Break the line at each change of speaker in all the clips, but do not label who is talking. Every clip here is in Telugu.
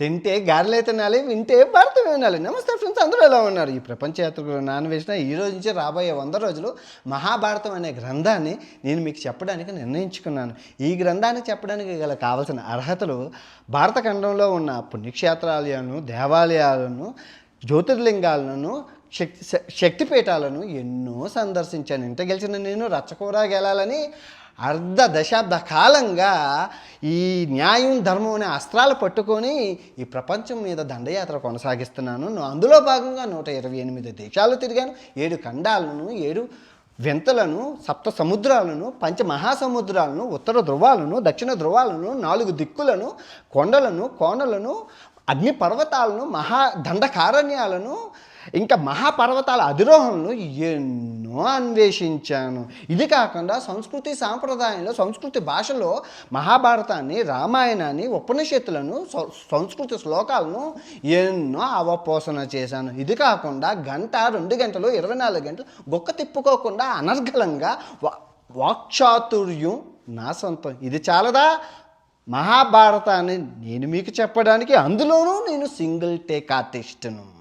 తింటే గారెలే తినాలి వింటే భారతం వినాలి నమస్తే ఫ్రెండ్స్ అందరూ ఎలా ఉన్నారు? ఈ ప్రపంచ యాత్రికులు నాన్న వేసిన ఈ రోజు నుంచి రాబోయే వంద రోజులు మహాభారతం అనే గ్రంథాన్ని నేను మీకు చెప్పడానికి నిర్ణయించుకున్నాను. ఈ గ్రంథాన్ని చెప్పడానికి గల కావలసిన అర్హతలు భారత ఖండంలో ఉన్న పుణ్యక్షేత్రాలయాలను దేవాలయాలను జ్యోతిర్లింగాలను శక్తి శక్తిపీఠాలను ఎన్నో సందర్శించాను. ఇంట గెలిచిన నేను రచ్చకూర గెలాలని అర్ధ దశాబ్ద కాలంగా ఈ న్యాయం ధర్మం అనే అస్త్రాలు పట్టుకొని ఈ ప్రపంచం మీద దండయాత్ర కొనసాగిస్తున్నాను. అందులో భాగంగా నూట ఇరవై ఎనిమిది దేశాలు తిరిగాను. ఏడు ఖండాలను ఏడు వింతలను సప్త సముద్రాలను పంచ మహాసముద్రాలను ఉత్తర ధ్రువాలను దక్షిణ ధ్రువాలను నాలుగు దిక్కులను కొండలను కోనలను అగ్ని పర్వతాలను మహా దండకారణ్యాలను ఇంకా మహాపర్వతాల అధిరోహంలో ఎన్నో అన్వేషించాను. ఇది కాకుండా సంస్కృతి సాంప్రదాయంలో సంస్కృతి భాషలో మహాభారతాన్ని రామాయణాన్ని ఉపనిషత్తులను సంస్కృతి శ్లోకాలను ఎన్నో అవపోసన చేశాను. ఇది కాకుండా గంట రెండు గంటలు ఇరవై నాలుగు గంటలు గొక్క తిప్పుకోకుండా అనర్గళంగా వాక్చాతుర్యం నా సొంతం. ఇది చాలదా? మహాభారతాన్ని నేను మీకు చెప్పడానికి అందులోనూ నేను సింగిల్ టేక్ ఆర్టిస్ట్ను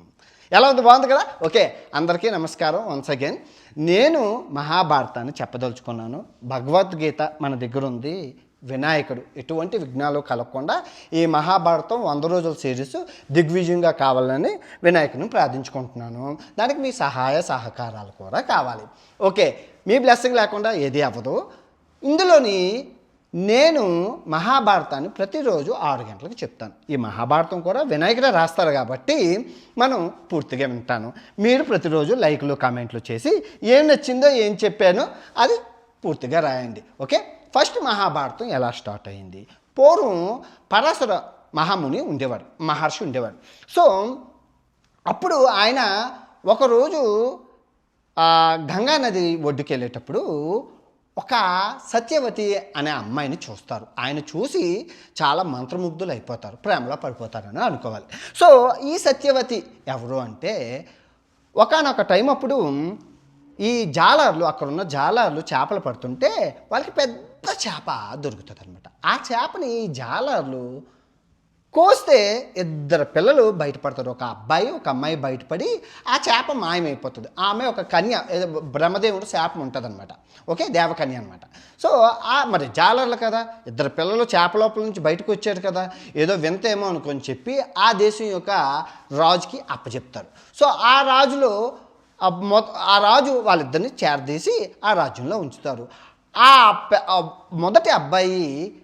ఎలా ఉంది? బాగుంది కదా? ఓకే అందరికీ నమస్కారం వన్స్ అగైన్ నేను మహాభారతాన్ని చెప్పదలుచుకున్నాను. భగవద్గీత మన దగ్గర ఉంది. వినాయకుడు ఎటువంటి విఘ్నాలు కలగకుండా ఈ మహాభారతం వంద రోజుల సిరీస్ దిగ్విజయంగా కావాలని వినాయకుని ప్రార్థించుకుంటున్నాను. దానికి మీ సహాయ సహకారాలు కూడా కావాలి. ఓకే మీ బ్లెస్సింగ్ లేకుండా ఏది అవ్వదు. ఇందులోని నేను మహాభారతాన్ని ప్రతిరోజు ఆరు గంటలకు చెప్తాను. ఈ మహాభారతం కూడా వినాయకుడే రాస్తారు కాబట్టి మనం పూర్తిగా వింటాను. మీరు ప్రతిరోజు లైక్లు కామెంట్లు చేసి ఏం నచ్చిందో ఏం చెప్పానో అది పూర్తిగా రాయండి. ఓకే? ఫస్ట్ మహాభారతం ఎలా స్టార్ట్ అయింది? పూర్వం పరాశర మహాముని ఉండేవాడు మహర్షి ఉండేవాడు. సో అప్పుడు ఆయన ఒకరోజు గంగా నది ఒడ్డుకెళ్ళేటప్పుడు ఒక సత్యవతి అనే అమ్మాయిని చూస్తారు. ఆయన చూసి చాలా మంత్రముగ్ధులు అయిపోతారు ప్రేమలో పడిపోతారని అనుకోవాలి. సో ఈ సత్యవతి ఎవరు అంటే ఒకనొక టైం అప్పుడు ఈ జాలర్లు అక్కడున్న జాలర్లు చేపలు పడుతుంటే వాళ్ళకి పెద్ద చేప దొరుకుతుంది అనమాట ఆ చేపని ఈ జాలర్లు కోస్తే ఇద్దరు పిల్లలు బయటపడతారు. ఒక అబ్బాయి ఒక అమ్మాయి బయటపడి ఆ చేప మాయమైపోతుంది. ఆమె ఒక కన్య బ్రహ్మదేవుడు శాపం ఉంటుంది అనమాట ఓకే? దేవకన్య అనమాట సో ఆ మరి జాలర్లు కదా? ఇద్దరు పిల్లలు చేప లోపల నుంచి బయటకు వచ్చారు కదా? ఏదో వింతేమో అనుకొని చెప్పి ఆ దేశం యొక్క రాజుకి అప్పచెప్తారు. సో ఆ రాజులో ఆ మొ ఆ రాజు వాళ్ళిద్దరిని చేరదీసి ఆ రాజ్యంలో ఉంచుతారు. ఆ మొదటి అబ్బాయి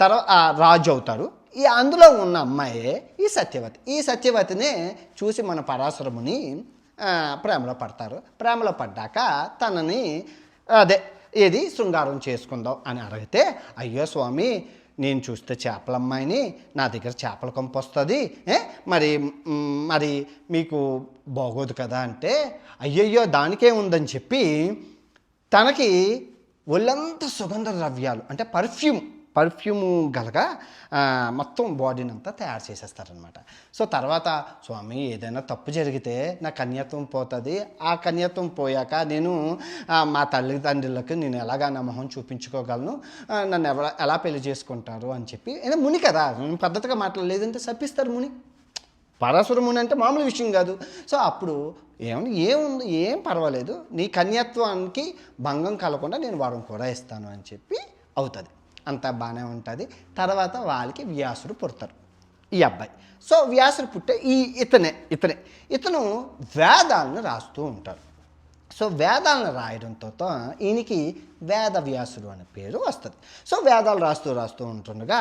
తర్వాత రాజు అవుతారు ఈ అందులో ఉన్న అమ్మాయే ఈ సత్యవతి. ఈ సత్యవతినే చూసి మన పరాశరముని ప్రేమలో పడతారు. ప్రేమలో పడ్డాక తనని అదే ఏది శృంగారం చేసుకుందాం అని అడిగితే అయ్యో స్వామి నేను చూస్తే చేపల అమ్మాయిని నా దగ్గర చేపల కొంపు వస్తుంది ఏ మరి మరి మీకు బాగోదు కదా అంటే అయ్యయ్యో దానికే ఉందని చెప్పి తనకి ఒళ్ళంతా సుగంధ ద్రవ్యాలు అంటే పర్ఫ్యూమ్ పర్ఫ్యూమ్ గలగా మొత్తం బాడీని అంతా తయారు చేసేస్తారనమాట సో తర్వాత స్వామి ఏదైనా తప్పు జరిగితే నా కన్యత్వం పోతుంది. ఆ కన్యత్వం పోయాక నేను మా తల్లిదండ్రులకు నేను ఎలాగా నా మొహం చూపించుకోగలను? నన్ను ఎవర ఎలా పెళ్ళి చేసుకుంటారు? అని చెప్పి. ఏదో ముని కదా పద్ధతిగా మాట్లాడలేదంటే సప్పిస్తారు ముని. పరాశురముని అంటే మామూలు విషయం కాదు. సో అప్పుడు ఏమని ఏముంది ఏం పర్వాలేదు. నీ కన్యత్వానికి భంగం కలగకుండా నేను వారం కూడా ఇస్తాను అని చెప్పి అవుతుంది. అంతా బాగానే ఉంటుంది. తర్వాత వాళ్ళకి వ్యాసుడు పుడతారు ఈ అబ్బాయి. సో వ్యాసుడు పుట్టే ఈ ఇతనే ఇతనే. ఇతను వేదాలను రాస్తూ ఉంటారు సో వేదాలను రాయడంతో ఈయనకి వేద వ్యాసుడు అనే పేరు వస్తుంది. సో వేదాలు రాస్తూ రాస్తూ ఉంటుండగా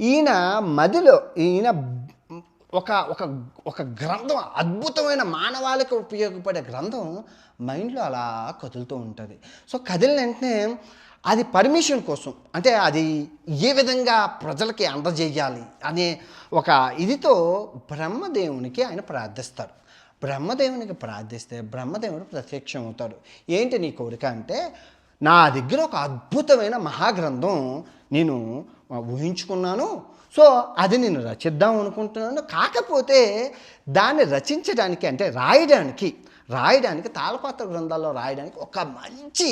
ఈయన మదిలో ఈయన ఒక ఒక ఒక గ్రంథం అద్భుతమైన మానవాళికి ఉపయోగపడే గ్రంథం మైండ్లో అలా కదులుతూ ఉంటుంది. సో కదిలిన వెంటనే అది పర్మిషన్ కోసం. అంటే అది ఏ విధంగా ప్రజలకి అందజేయాలి అనే ఒక ఇదితో బ్రహ్మదేవునికి ఆయన ప్రార్థిస్తారు. బ్రహ్మదేవునికి ప్రార్థిస్తే బ్రహ్మదేవుడు ప్రత్యక్షం అవుతాడు ఏంటి నీ కోరిక అంటే నా దగ్గర ఒక అద్భుతమైన మహాగ్రంథం నేను ఊహించుకున్నాను. సో అది నేను రచిద్దాం అనుకుంటున్నాను. కాకపోతే దాన్ని రచించడానికి అంటే రాయడానికి రాయడానికి తాళపాత్ర గ్రంథాల్లో రాయడానికి ఒక మంచి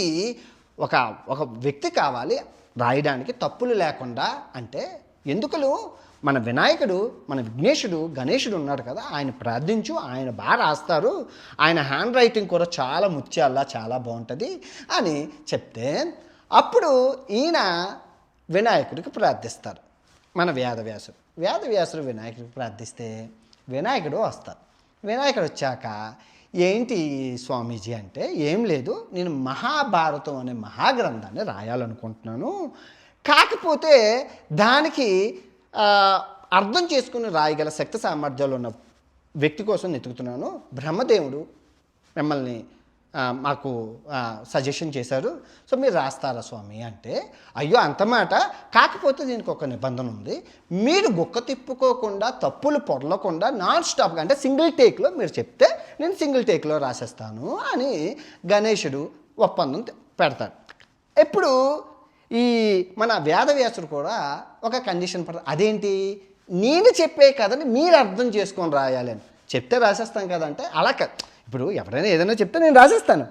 ఒక ఒక వ్యక్తి కావాలి. రాయడానికి తప్పులు లేకుండా అంటే ఎందుకులు? మన వినాయకుడు మన విఘ్నేశుడు గణేశుడు ఉన్నాడు కదా ఆయన ప్రార్థించు ఆయన బాగా రాస్తారు. ఆయన హ్యాండ్ రైటింగ్ కూడా చాలా ముత్యాల్లా చాలా బాగుంటుంది అని చెప్తే అప్పుడు ఈయన వినాయకుడికి ప్రార్థిస్తారు. మన వేదవ్యాసుడు. వేదవ్యాసుడు వినాయకుడికి ప్రార్థిస్తే వినాయకుడు వస్తారు. వినాయకుడు వచ్చాక ఏంటి స్వామీజీ అంటే ఏం లేదు నేను మహాభారతం అనే మహాగ్రంథాన్ని రాయాలనుకుంటున్నాను. కాకపోతే దానికి అర్థం చేసుకుని రాయగల శక్తి సామర్థ్యాలు ఉన్న వ్యక్తి కోసం వెతుకుతున్నాను. బ్రహ్మదేవుడు మిమ్మల్ని మాకు సజెషన్ చేశారు. సో మీరు రాస్తారా స్వామి అంటే అయ్యో అంత మాట. కాకపోతే దీనికి ఒక నిబంధన ఉంది. మీరు గుక్క తిప్పుకోకుండా తప్పులు పొడలకుండా నాన్ స్టాప్గా అంటే సింగిల్ టేక్లో మీరు చెప్తే నేను సింగిల్ టేక్లో రాసేస్తాను అని గణేశుడు ఒప్పందం పెడతాడు. ఇప్పుడు ఈ మన వేదవ్యాసుడు కూడా ఒక కండిషన్ పడతాడు అదేంటి? నేను చెప్పే కథని మీరు అర్థం చేసుకొని రాయాలి అని. చెప్తే రాసేస్తాం కదంటే అలా ఇప్పుడు ఎవరైనా ఏదైనా చెప్తే నేను రాసేస్తాను.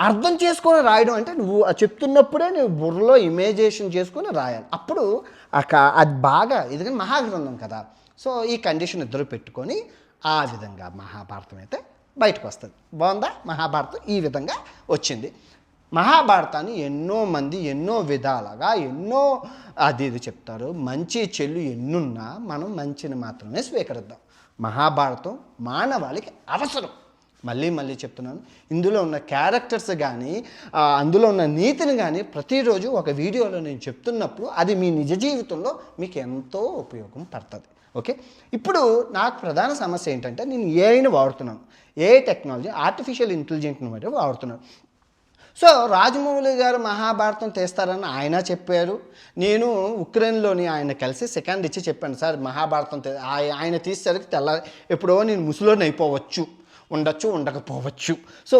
అర్థం చేసుకొని రాయడం అంటే నువ్వు చెప్తున్నప్పుడే నువ్వు బుర్రలో ఇమేజేషన్ చేసుకొని రాయాలి. అప్పుడు ఆ క- అది బాగా ఎందుకంటే మహాగ్రంథం కదా. సో ఈ కండిషన్ ఇద్దరు పెట్టుకొని ఆ విధంగా మహాభారతం అయితే బయటకు వస్తుంది బాగుందా? మహాభారతం ఈ విధంగా వచ్చింది. మహాభారతాన్ని ఎన్నో మంది ఎన్నో విధాలుగా ఎన్నో అది ఇది చెప్తారు. మంచి చెల్లు ఎన్నున్నా మనం మంచిని మాత్రమే స్వీకరిద్దాం. మహాభారతం మానవాళికి అవసరం. మళ్ళీ మళ్ళీ చెప్తున్నాను. ఇందులో ఉన్న క్యారెక్టర్స్ కానీ అందులో ఉన్న నీతిని కానీ ప్రతిరోజు ఒక వీడియోలో నేను చెప్తున్నప్పుడు అది మీ నిజ జీవితంలో మీకు ఎంతో ఉపయోగం పడుతుంది. ఓకే? ఇప్పుడు నాకు ప్రధాన సమస్య ఏంటంటే నేను ఏఐని వాడుతున్నాను. ఏ టెక్నాలజీ ఆర్టిఫిషియల్ ఇంటెలిజెంట్ని బట్టి వాడుతున్నాను. సో రాజమౌళి గారు మహాభారతం తీస్తారని ఆయన చెప్పారు. నేను ఉక్రెయిన్లోని ఆయన కలిసి సెకండ్ ఇచ్చి చెప్పాను సార్ మహాభారతం ఆయన తీసేసరికి తెల్ల ఎప్పుడో నేను ముసలోని అయిపోవచ్చు. ఉండొచ్చు ఉండకపోవచ్చు. సో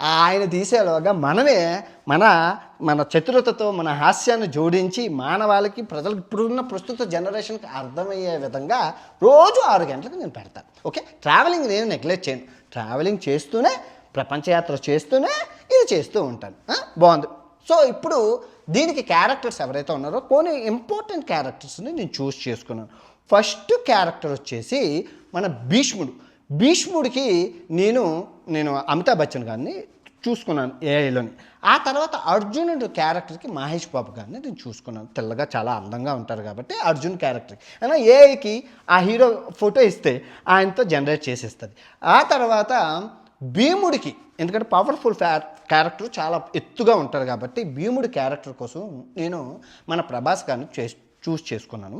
ఆయన తీసేలోగా మనమే మన మన చతురతతో మన హాస్యాన్ని జోడించి మానవాళికి ప్రజలకు ఇప్పుడున్న ప్రస్తుత జనరేషన్కి అర్థమయ్యే విధంగా రోజు ఆరు గంటలకు నేను పెడతాను ఓకే? ట్రావెలింగ్ నేను నెగ్లెక్ట్ చేయను. ట్రావెలింగ్ చేస్తూనే ప్రపంచయాత్ర చేస్తూనే ఇది చేస్తూ ఉంటాను. బాగుంది. సో ఇప్పుడు దీనికి క్యారెక్టర్స్ ఎవరైతే ఉన్నారో కొన్ని ఇంపార్టెంట్ క్యారెక్టర్స్ని నేను చూస్ చేసుకున్నాను. ఫస్ట్ క్యారెక్టర్ వచ్చేసి మన భీష్ముడు. భీష్ముడికి నేను నేను అమితాబ్ బచ్చన్ గారిని చూసుకున్నాను ఏఐలోని ఆ తర్వాత అర్జునుడు క్యారెక్టర్కి మహేష్ బాబు గారిని నేను చూసుకున్నాను. తెల్లగా చాలా అందంగా ఉంటారు కాబట్టి అర్జున్ క్యారెక్టర్. అయినా ఏఐకి ఆ హీరో ఫోటో ఇస్తే ఆయనతో జనరేట్ చేసేస్తుంది. ఆ తర్వాత భీముడికి ఎందుకంటే పవర్ఫుల్ క్యారెక్టర్ చాలా ఎత్తుగా ఉంటారు కాబట్టి భీముడి క్యారెక్టర్ కోసం నేను మన ప్రభాస్ గారిని చేసి చూస్ చేసుకున్నాను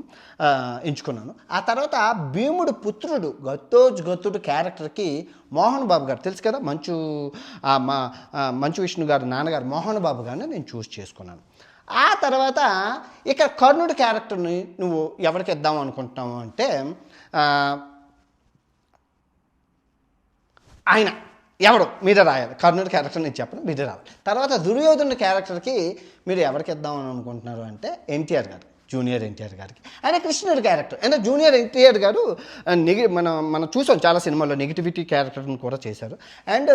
ఎంచుకున్నాను. ఆ తర్వాత భీముడు పుత్రుడు గత్తోజ్ గత్తుడు క్యారెక్టర్కి మోహన్ బాబు గారు తెలుసు కదా మంచు మా మంచు విష్ణు గారు నాన్నగారు మోహన్ బాబు గారిని నేను చూస్ చేసుకున్నాను. ఆ తర్వాత ఇక కర్ణుడి క్యారెక్టర్ని నువ్వు ఎవరికి ఇద్దాం అనుకుంటున్నావు అంటే ఆయన ఎవడు? మీద రాయాలి. కర్ణుడి క్యారెక్టర్ నేను చెప్పను మీద రాయాలి తర్వాత దుర్యోధనుడి క్యారెక్టర్కి మీరు ఎవరికి ఇద్దామని అనుకుంటున్నారు అంటే ఎన్టీఆర్ గారు. జూనియర్ ఎన్టీఆర్ గారికి. ఆయన కృష్ణుడు క్యారెక్టర్. అంటే జూనియర్ ఎన్టీఆర్ గారు నెగి మనం మనం చూసాం చాలా సినిమాల్లో నెగిటివిటీ క్యారెక్టర్ని కూడా చేశారు. అండ్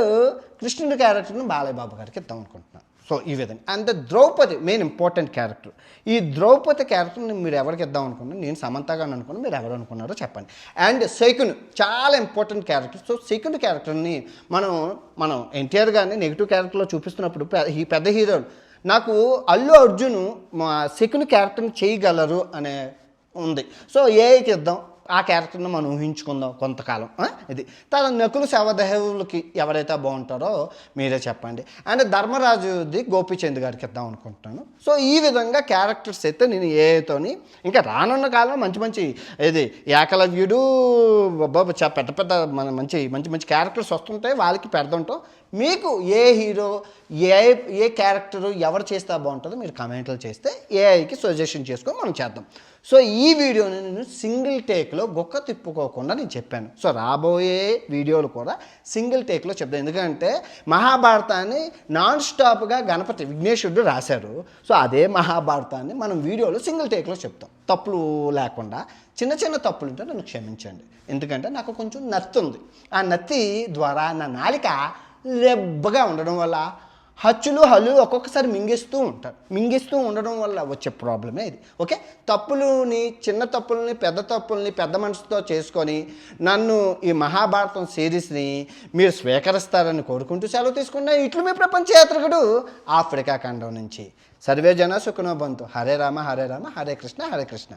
కృష్ణుడి క్యారెక్టర్ని బాలయ్య బాబు గారికి ఇద్దాం అనుకుంటున్నాను సో ఈ విధంగా. And Draupadi main important character. ఈ ద్రౌపది క్యారెక్టర్ని మీరు ఎవరికి ఇద్దాం అనుకున్నారు నేను సమంతగా అనుకున్నాను. మీరు ఎవరు అనుకున్నారో చెప్పండి. అండ్ సెకండ్ చాలా ఇంపార్టెంట్ క్యారెక్టర్. సో సెకండ్ క్యారెక్టర్ని మనం మనం ఎన్టీఆర్ గారిని నెగిటివ్ క్యారెక్టర్లో చూపిస్తున్నప్పుడు ఈ పెద్ద హీరోలు నాకు అల్లు అర్జున్ మా శకున్ క్యారెక్టర్ని చేయగలరు అనే ఉంది. సో ఏఐకి ఇద్దాం ఆ క్యారెక్టర్ని మనం ఊహించుకుందాం కొంతకాలం ఇది. తన నకులు శవదేవులకి ఎవరైతే బాగుంటారో మీరే చెప్పండి. అండ్ ధర్మరాజుది గోపిచంద్ గారికి ఇద్దాం అనుకుంటున్నాను. సో ఈ విధంగా క్యారెక్టర్స్ అయితే నేను ఏతోని ఇంకా రానున్న కాలంలో మంచి మంచి ఇది ఏకలవ్యుడు బాబు చా పెద్ద పెద్ద మన మంచి మంచి మంచి క్యారెక్టర్స్ వస్తుంటాయి వాళ్ళకి పెడుతుంటాం మీకు ఏ హీరో ఏ ఏ క్యారెక్టర్ ఎవరు చేస్తే బాగుంటుందో మీరు కామెంట్లు చేస్తే ఏఐకి సజెషన్ చేసుకొని మనం చేద్దాం. సో ఈ వీడియోని నేను సింగిల్ టేక్లో గొక్క తిప్పుకోకుండా నేను చెప్పాను. సో రాబోయే వీడియోలు కూడా సింగిల్ టేక్లో చెప్తాను. ఎందుకంటే మహాభారతాన్ని నాన్ స్టాప్గా గణపతి విఘ్నేశ్వరుడు రాశారు సో అదే మహాభారతాన్ని మనం వీడియోలో సింగిల్ టేక్లో చెప్తాం. తప్పులు లేకుండా చిన్న చిన్న తప్పులు ఉంటే నన్ను క్షమించండి. ఎందుకంటే నాకు కొంచెం నత్తి ఉంది ఆ నత్తి ద్వారా నా నాలిక రెబ్బగా ఉండడం వల్ల హచ్చులు హలు ఒక్కొక్కసారి మింగేస్తూ ఉంటారు. మింగేస్తూ ఉండడం వల్ల వచ్చే ప్రాబ్లమే ఇది. ఓకే తప్పులని చిన్న తప్పుల్ని పెద్ద తప్పుల్ని పెద్ద మనసుతో చేసుకొని నన్ను ఈ మహాభారతం సిరీస్ని మీరు స్వీకరిస్తారని కోరుకుంటూ సెలవు తీసుకున్న ఇట్లు మీ ప్రపంచ యాత్రికుడు ఆఫ్రికా ఖండం నుంచి. సర్వే జన సుఖనోబంతు హరే రామ హరే రామ హరే కృష్ణ హరే కృష్ణ.